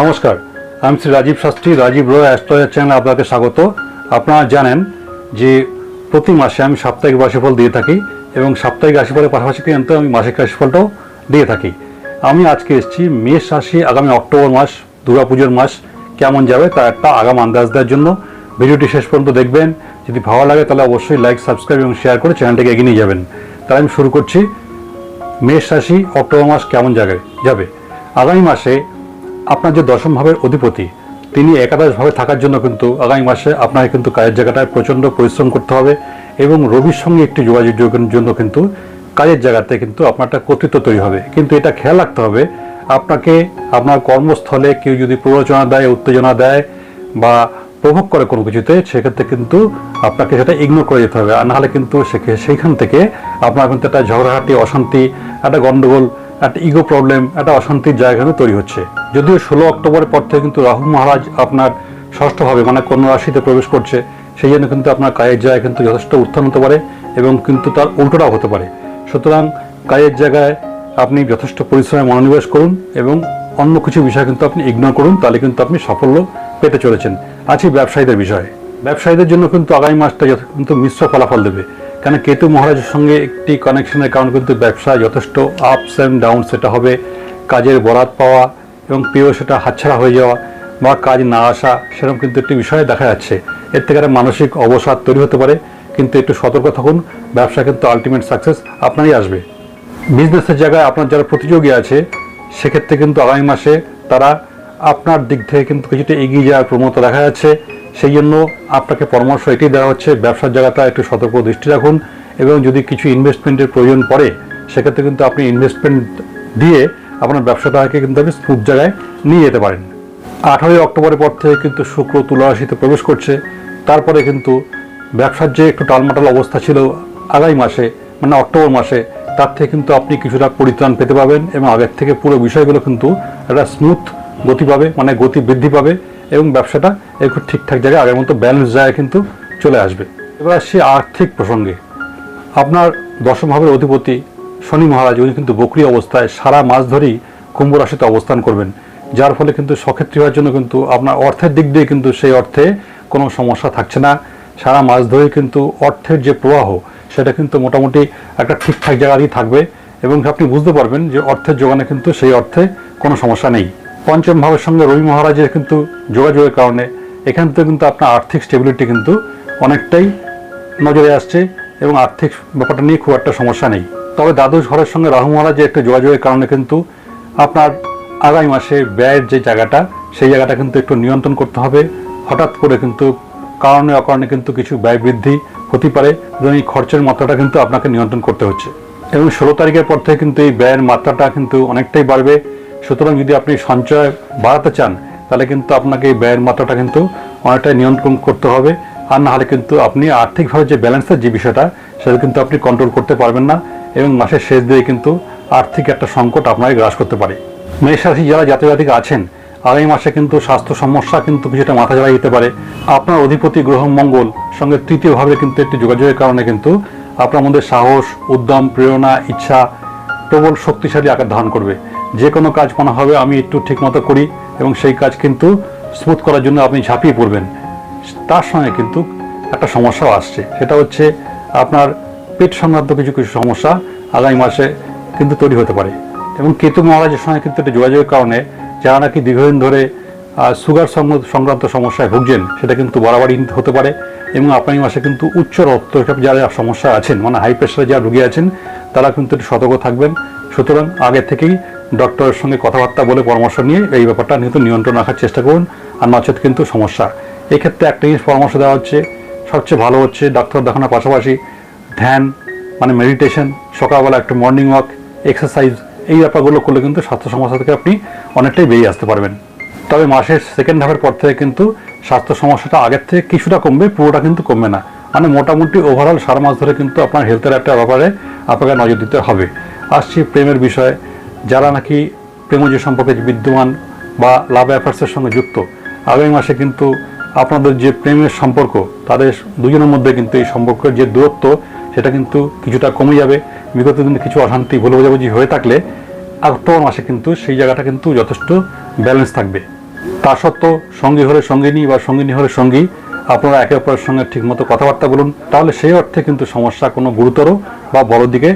নমস্কার, আমি শ্রী রাজীব শাস্ত্রী, রাজীব রয় অ্যাস্ট্রোলজার চ্যানেলে আপনাকে স্বাগত। আপনারা জানেন যে প্রতি মাসে আমি সাপ্তাহিক রাশিফল দিয়ে থাকি এবং সাপ্তাহিক রাশিফলের পাশাপাশি কিন্তু আমি মাসিক রাশিফলটাও দিয়ে থাকি। আমি আজকে এসেছি মেষ রাশি, আগামী অক্টোবর মাস, দুর্গাপুজোর মাস, কেমন যাবে তার একটা আগাম আন্দাজ দেওয়ার জন্য। ভিডিওটি শেষ পর্যন্ত দেখবেন। যদি ভালো লাগে তাহলে অবশ্যই লাইক সাবস্ক্রাইব এবং শেয়ার করে চ্যানেলটাকে এগিয়ে নিয়ে যাবেন। তাহলে আমি শুরু করছি। মেষ রাশি, অক্টোবর মাস কেমন জায়গায় যাবে। আগামী মাসে আপনার যে দশম ভাবের অধিপতি, তিনি একাদশভাবে থাকার জন্য কিন্তু আগামী মাসে আপনাকে কিন্তু কাজের জায়গাটায় প্রচণ্ড পরিশ্রম করতে হবে এবং রবির সঙ্গে একটি যোগাযোগ জন্য কিন্তু কাজের জায়গাতে কিন্তু আপনার একটা কর্তৃত্ব তৈরি হবে। কিন্তু এটা খেয়াল রাখতে হবে, আপনাকে আপনার কর্মস্থলে কেউ যদি প্ররোচনা দেয়, উত্তেজনা দেয় বা প্রভোগ করে কোনো কিছুতে, সেক্ষেত্রে কিন্তু আপনাকে সেটা ইগনোর করে যেতে হবে। আর নাহলে কিন্তু সেখে- সেইখান থেকে আপনার কিন্তু একটা ঝগড়াঝাটি, অশান্তি, একটা গন্ডগোল একটা ইগো প্রবলেম একটা অশান্তির জায়গা তৈরি হচ্ছে। যদিও ষোলো অক্টোবরের পর থেকে কিন্তু রাহু মহারাজ আপনার ষষ্ঠভাবে মানে কন্যা রাশিতে প্রবেশ করছে, সেই জন্য কিন্তু আপনার কাজের জায়গায় কিন্তু যথেষ্ট উত্থান হতে পারে এবং কিন্তু তার উল্টোটাও হতে পারে। সুতরাং কাজের জায়গায় আপনি যথেষ্ট পরিশ্রমে মনোনিবেশ করুন এবং অন্য কিছু বিষয় কিন্তু আপনি ইগনোর করুন, তাহলে কিন্তু আপনি সাফল্য পেতে চলেছেন। আছি ব্যবসায়ীদের বিষয়ে। ব্যবসায়ীদের জন্য কিন্তু আগামী মাসটা কিন্তু মিশ্র ফলাফল দেবে। কেন কেতু মহারাজের সঙ্গে একটি কানেকশনের কারণে কিন্তু ব্যবসা যথেষ্ট আপস অ্যান্ড ডাউন সেটা হবে কাজের বরাত পাওয়া এবং পেয়েও সেটা হাতছাড়া হয়ে যাওয়া বা কাজ না আসা, সেরকম কিন্তু একটি বিষয় দেখা যাচ্ছে। এর থেকে একটা মানসিক অবসাদ তৈরি হতে পারে, কিন্তু একটু সতর্ক থাকুন, ব্যবসা কিন্তু আলটিমেট সাকসেস আপনারই আসবে। বিজনেসের জায়গায় আপনার যারা প্রতিযোগী আছে, সেক্ষেত্রে কিন্তু আগামী মাসে তারা আপনার দিক থেকে কিন্তু কিছুটা এগিয়ে যাওয়ার প্রবণতা দেখা যাচ্ছে। সেই জন্য আপনাকে পরামর্শ এটি দেওয়া হচ্ছে, ব্যবসার জায়গাটা একটু সতর্ক দৃষ্টি রাখুন এবং যদি কিছু ইনভেস্টমেন্টের প্রয়োজন পড়ে, সেক্ষেত্রে কিন্তু আপনি ইনভেস্টমেন্ট দিয়ে আপনার ব্যবসাটাকে কিন্তু আপনি স্মুথ জায়গায় নিয়ে যেতে পারেন। আঠারোই অক্টোবরের পর থেকে কিন্তু শুক্র, তুলা রাশিতে প্রবেশ করছে। তারপরে কিন্তু ব্যবসার যে একটু টালমাটাল অবস্থা ছিল আগামী মাসে মানে অক্টোবর মাসে, তার থেকে কিন্তু আপনি কিছুটা পরিত্রাণ পেতে পাবেন এবং আগের থেকে পুরো বিষয়গুলো কিন্তু একটা স্মুথ গতি পাবে মানে গতি বৃদ্ধি পাবে। এবং ব্যবসাটা একটু ঠিকঠাক জায়গায় আগের মতো ব্যালেন্স জায়গায় কিন্তু চলে আসবে। এবার আসছি আর্থিক প্রসঙ্গে। আপনার দশম ভাবের অধিপতি শনি মহারাজ, উনি কিন্তু বকরি অবস্থায় সারা মাস ধরেই কুম্ভ রাশিতে অবস্থান করবেন, যার ফলে কিন্তু সক্ষেত্রী হওয়ার জন্য কিন্তু আপনার অর্থের দিক দিয়ে কিন্তু সেই অর্থে কোনো সমস্যা থাকছে না। সারা মাস ধরেই কিন্তু অর্থের যে প্রবাহ, সেটা কিন্তু মোটামুটি একটা ঠিকঠাক জায়গাতেই থাকবে এবং আপনি বুঝতে পারবেন যে অর্থের যোগানে কিন্তু সেই অর্থে কোনো সমস্যা নেই। পঞ্চম ভাবের সঙ্গে রবি মহারাজের কিন্তু যোগাযোগের কারণে এখান থেকে কিন্তু আপনার আর্থিক স্টেবিলিটি কিন্তু অনেকটাই নজরে আসছে এবং আর্থিক ব্যাপারটা নিয়ে খুব একটা সমস্যা নেই। তবে দ্বাদশ ঘরের সঙ্গে রাহু মহারাজের একটা যোগাযোগের কারণে কিন্তু আপনার আগামী মাসে ব্যয়ের যে জায়গাটা, সেই জায়গাটা কিন্তু একটু নিয়ন্ত্রণ করতে হবে। হঠাৎ করে কিন্তু কারণে অকারণে কিন্তু কিছু ব্যয় বৃদ্ধি হতে পারে। এবং এই খরচের মাত্রাটা কিন্তু আপনাকে নিয়ন্ত্রণ করতে হচ্ছে। এবং ষোলো তারিখের পর থেকে কিন্তু এই ব্যয়ের মাত্রাটা কিন্তু অনেকটাই বাড়বে। সুতরাং যদি আপনি সঞ্চয় বাড়াতে চান, তাহলে কিন্তু আপনাকে এই ব্যয়ের মাত্রাটা কিন্তু অনেকটাই নিয়ন্ত্রণ করতে হবে। আর না হলে কিন্তু আপনি আর্থিকভাবে যে ব্যালেন্সের যে বিষয়টা, সেটা কিন্তু আপনি কন্ট্রোল করতে পারবেন না এবং মাসের শেষ দিয়ে কিন্তু আর্থিক একটা সংকট আপনাকে গ্রাস করতে পারে। মেষ রাশি যারা জাতীয় জাতিক আছেন, আগামী মাসে কিন্তু স্বাস্থ্য সমস্যা কিন্তু কিছুটা মাথা চাড়া যেতে পারে। আপনার অধিপতি গ্রহ মঙ্গল সঙ্গে তৃতীয়ভাবে কিন্তু একটি যোগাযোগের কারণে কিন্তু আপনার মধ্যে সাহস, উদ্যম, প্রেরণা, ইচ্ছা, প্রবল শক্তিশালী আকার ধারণ করবে। যে কোনো কাজ মনে হবে, আমি একটু ঠিকমতো করি এবং সেই কাজ কিন্তু স্মুথ করার জন্য আপনি ঝাঁপিয়ে পড়বেন। তার সঙ্গে কিন্তু একটা সমস্যাও আসছে। সেটা হচ্ছে আপনার পেট সংক্রান্ত কিছু কিছু সমস্যা আগামী মাসে কিন্তু তৈরি হতে পারে। এবং কেতু মহারাজের সঙ্গে কিন্তু একটা যোগাযোগের কারণে যারা নাকি দীর্ঘদিন ধরে সুগার সংক্রান্ত- সমস্যায় ভুগছেন, সেটা কিন্তু বরাবরই হতে পারে। এবং আগামী মাসে কিন্তু উচ্চ রক্তচাপ যারা সমস্যা আছেন মানে হাই প্রেশারে যারা রুগী আছেন, তারা কিন্তু একটু সতর্ক থাকবেন। সুতরাং আগে থেকেই ডক্টরের সঙ্গে কথাবার্তা বলে পরামর্শ নিয়ে এই ব্যাপারটা কিন্তু নিয়ন্ত্রণ রাখার চেষ্টা করুন। আর নচেত কিন্তু সমস্যা। এক্ষেত্রে একটা জিনিস পরামর্শ দেওয়া হচ্ছে, সবচেয়ে ভালো হচ্ছে ডাক্তার দেখানোর পাশাপাশি ধ্যান মানে মেডিটেশন সকালবেলা একটু মর্নিং ওয়াক এক্সারসাইজ এই ব্যাপারগুলো করলে কিন্তু স্বাস্থ্য সমস্যা থেকে আপনি অনেকটাই বেরিয়ে আসতে পারবেন। তবে মাসের সেকেন্ড হাফের পর থেকে কিন্তু স্বাস্থ্য সমস্যাটা আগের থেকে কিছুটা কমবে, পুরোটা কিন্তু কমবে না। মানে মোটামুটি ওভারঅল সারা মাস ধরে কিন্তু আপনার হেলথের একটা ব্যাপারে আপনাকে নজর দিতে হবে। আসছি প্রেমের বিষয়ে। যারা নাকি প্রেমজ সম্পর্কে বিদ্যমান বা লাভ অ্যাফেয়ার্সের সঙ্গে যুক্ত, আগামী মাসে কিন্তু আপনাদের যে প্রেমের সম্পর্ক, তাদের দুজনের মধ্যে কিন্তু এই সম্পর্কের যে দূরত্ব, সেটা কিন্তু কিছুটা কমে যাবে। বিগত দিনে কিছু অশান্তি ভুল বোঝাবুঝি হয়ে থাকলে অক্টোবর মাসে কিন্তু সেই জায়গাটা কিন্তু যথেষ্ট ব্যালেন্স থাকবে। তা সত্ত্বেও সঙ্গী হলে সঙ্গিনী বা সঙ্গিনী হলে সঙ্গী, আপনারা একে অপরের সঙ্গে ঠিকমতো কথাবার্তা বলুন, তাহলে সেই অর্থে কিন্তু সমস্যা কোনো গুরুতর বা বড় দিকে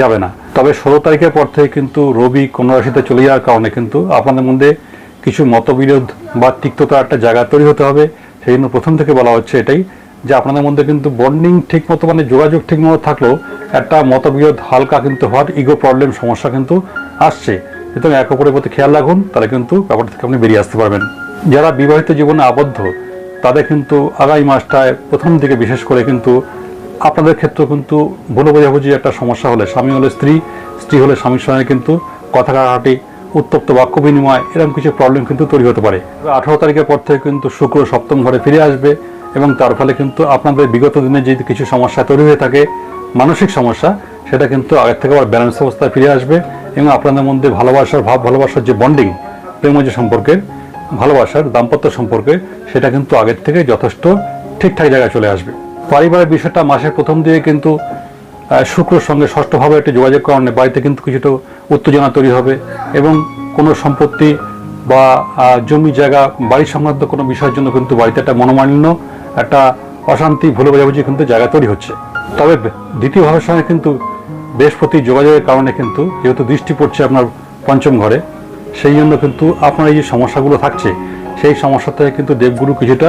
যাবে না। তবে ষোলো তারিখের পর থেকে কিন্তু রবি কোন রাশিতে চলে যাওয়ার কারণে কিন্তু আপনাদের মধ্যে কিছু মতবিরোধ বা তিক্ততার একটা জায়গা তৈরি হতে হবে। সেই জন্য প্রথম থেকে বলা হচ্ছে এটাই যে আপনাদের মধ্যে কিন্তু বন্ডিং ঠিক মতো মানে যোগাযোগ ঠিক মতো থাকলেও একটা মতবিরোধ হালকা কিন্তু হওয়ার ইগো প্রবলেম সমস্যা কিন্তু আসছে। সুতরাং এক অপরের প্রতি খেয়াল রাখুন, তাহলে কিন্তু ব্যাপারটা থেকে আপনি বেরিয়ে আসতে পারবেন। যারা বিবাহিত জীবনে আবদ্ধ, তাদের কিন্তু আগামী মাসটায় প্রথম দিকে বিশেষ করে কিন্তু আপনাদের ক্ষেত্রেও কিন্তু ভুল বোঝাবুঝি একটা সমস্যা হলে, স্বামী হলে স্ত্রী স্ত্রী হলে স্বামীর সঙ্গে কিন্তু কথা কাটাকাটি, উত্তপ্ত বাক্য বিনিময়, এরকম কিছু প্রবলেম কিন্তু তৈরি হতে পারে। আঠারো তারিখের পর থেকে কিন্তু শুক্র সপ্তম ঘরে ফিরে আসবে এবং তার ফলে কিন্তু আপনাদের বিগত দিনে যে কিছু সমস্যা তৈরি হয়ে থাকে, মানসিক সমস্যা, সেটা কিন্তু আগের থেকে আবার ব্যালেন্স অবস্থায় ফিরে আসবে। এবং আপনাদের মধ্যে ভালোবাসার ভাব, ভালোবাসার যে বন্ডিং প্রেমজ সম্পর্কের, ভালোবাসার দাম্পত্য সম্পর্কে, সেটা কিন্তু আগের থেকে যথেষ্ট ঠিকঠাক জায়গায় চলে আসবে। পারিবারিক বিষয়টা মাসের প্রথম দিকে কিন্তু শুক্রর সঙ্গে ষষ্ঠভাবে একটি যোগাযোগ কারণে বাড়িতে কিন্তু কিছুটা উত্তেজনা তৈরি হবে এবং কোনো সম্পত্তি বা জমি জায়গা, বাড়ি সংক্রান্ত কোনো বিষয়ের জন্য কিন্তু বাড়িতে একটা মনোমালিন্য, একটা অশান্তি, ভুলে বোঝাবুঝি কিন্তু জায়গা তৈরি হচ্ছে। তবে দ্বিতীয় ভাবের সঙ্গে কিন্তু বৃহস্পতি যোগাযোগের কারণে কিন্তু যেহেতু দৃষ্টি পড়ছে আপনার পঞ্চম ঘরে, সেই জন্য কিন্তু আপনার এই যে সমস্যাগুলো থাকছে, সেই সমস্যা থেকে কিন্তু দেবগুরু কিছুটা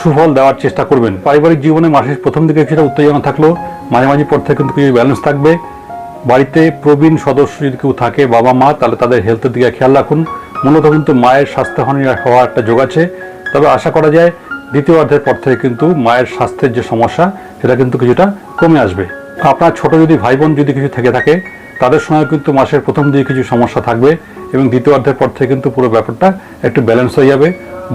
সুফল দেওয়ার চেষ্টা করবেন। পারিবারিক জীবনে মাসের প্রথম দিকে কিছুটা উত্তেজনা থাকলেও মাঝে মাঝে পর থেকে কিন্তু কিছু ব্যালেন্স থাকবে। বাড়িতে প্রবীণ সদস্য যদি কেউ থাকে, বাবা, মা, তাহলে তাদের হেলথের দিকে খেয়াল রাখুন। মূলত কিন্তু মায়ের স্বাস্থ্যহানি হওয়ার একটা যোগ আছে। তবে আশা করা যায় দ্বিতীয় অর্ধের পর থেকে কিন্তু মায়ের স্বাস্থ্যের যে সমস্যা, সেটা কিন্তু কিছুটা কমে আসবে। আপনার ছোট যদি ভাই বোন যদি কিছু থেকে থাকে, তাদের সময় কিন্তু মাসের প্রথম দিকে কিছু সমস্যা থাকবে এবং দ্বিতীয় অর্ধের পর থেকে কিন্তু পুরো ব্যাপারটা একটু ব্যালেন্স হয়ে যাবে।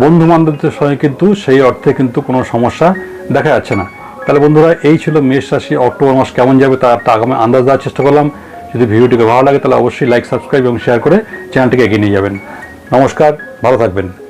বন্ধু বান্ধবদের সঙ্গে কিন্তু সেই অর্থে কিন্তু কোনো সমস্যা দেখা যাচ্ছে না। তাহলে বন্ধুরা, এই ছিল মেষ রাশি অক্টোবর মাস কেমন যাবে তার একটা আগামী আন্দাজ দেওয়ার চেষ্টা করলাম। যদি ভিডিওটিকে ভালো লাগে তাহলে অবশ্যই লাইক সাবস্ক্রাইব এবং শেয়ার করে চ্যানেলটিকে এগিয়ে নিয়ে যাবেন। নমস্কার, ভালো থাকবেন।